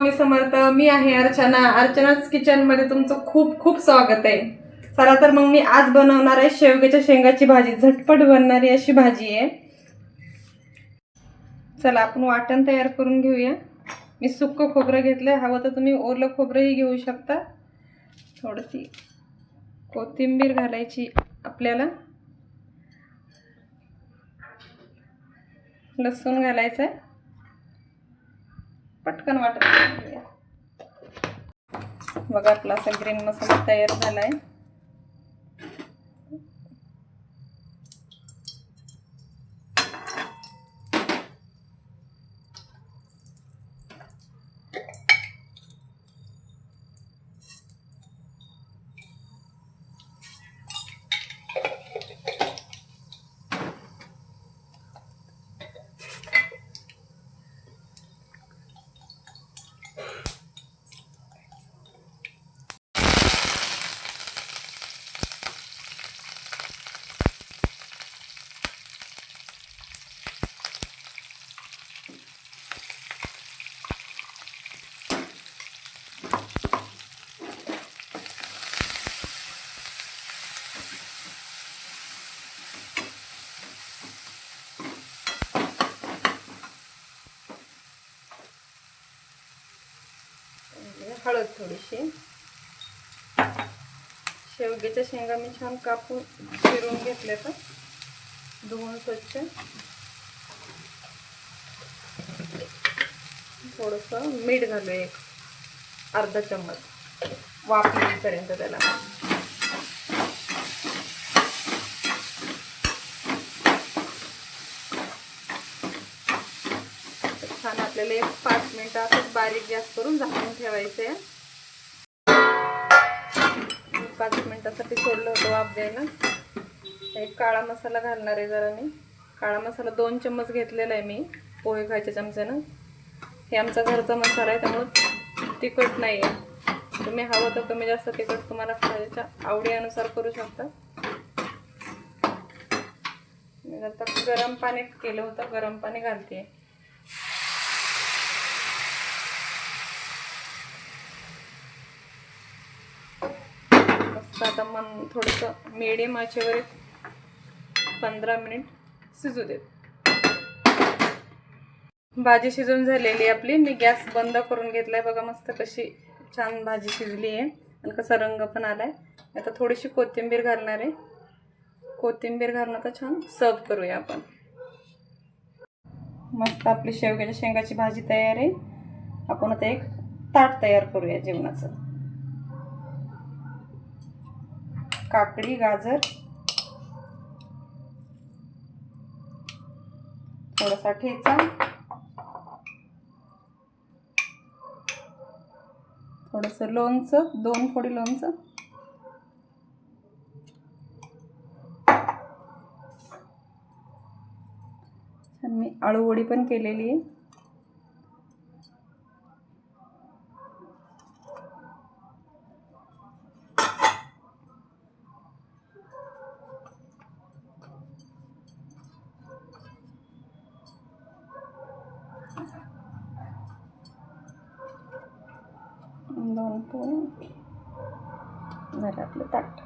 मी समर्थ मी आहे अर्चना. अर्चनाच किचनमध्ये तुमचं खूप खूप स्वागत आहे. चला तर मग मी आज बनवणार आहे शेवग्याच्या शेंगाची भाजी. झटपट बनणारी अशी भाजी आहे. चला आपण वाटण तयार करून घेऊया. मी सुक्क खोबरं घेतलंय. हवं तर तुम्ही ओलं खोबरंही घेऊ शकता. थोडीशी कोथिंबीर घालायची आपल्याला. लसूण घालायचं आहे पटकन वाटत बघा आपला असा ग्रीन मसाला तयार झाला आहे हळद थोडीशी. शेवग्याच्या शेंगा मी छान कापून चिरून घेतले तर धुवून स्वच्छ. थोडंसं मीठ घालू एक अर्धा चम्मच वापरेपर्यंत त्याला. छान आपल्याला एक पाच मिनिटं असंच बारीक गॅस करून झालं ठेवायचं. आहे पाच मिनटासाठी सोडलं होतं वाफ द्यायला. एक काळा मसाला घालणार आहे जरा मी. काळा मसाला दोन चम्मच घेतलेला आहे मी पोहे खायच्या चमच्यानं. हे आमचा घरचा मसाला आहे त्यामुळं तिखट नाही आहे तुम्ही हवं तर कमी जास्त तिखट तुम्हाला खायच्या आवडीनुसार करू शकता. मी आता गरम पाणी केलं होतं गरम पाणी घालते मस्त आता मन थोडंसं मिडियम आचेवर एक पंधरा मिनिट शिजू देत. भाजी शिजून झालेली आहे आपली. मी गॅस बंद करून घेतलाय. बघा मस्त कशी छान भाजी शिजली आहे. आणि कसा रंग पण आलाय. आता थोडीशी कोथिंबीर घालणार आहे. कोथिंबीर घालून आता छान सर्व करूया आपण. मस्त आपली शेवग्याच्या शेंगाची भाजी तयार आहे. आपण आता एक ताट तयार करूया जेवणाचं. काकडी गाजर. थोडासा ठेचा. थोडंसं लोणचं दोन फोडी लोणचं. मी आळूवडी पण केलेली आहे. दोन पोळी झालं आपलं ताट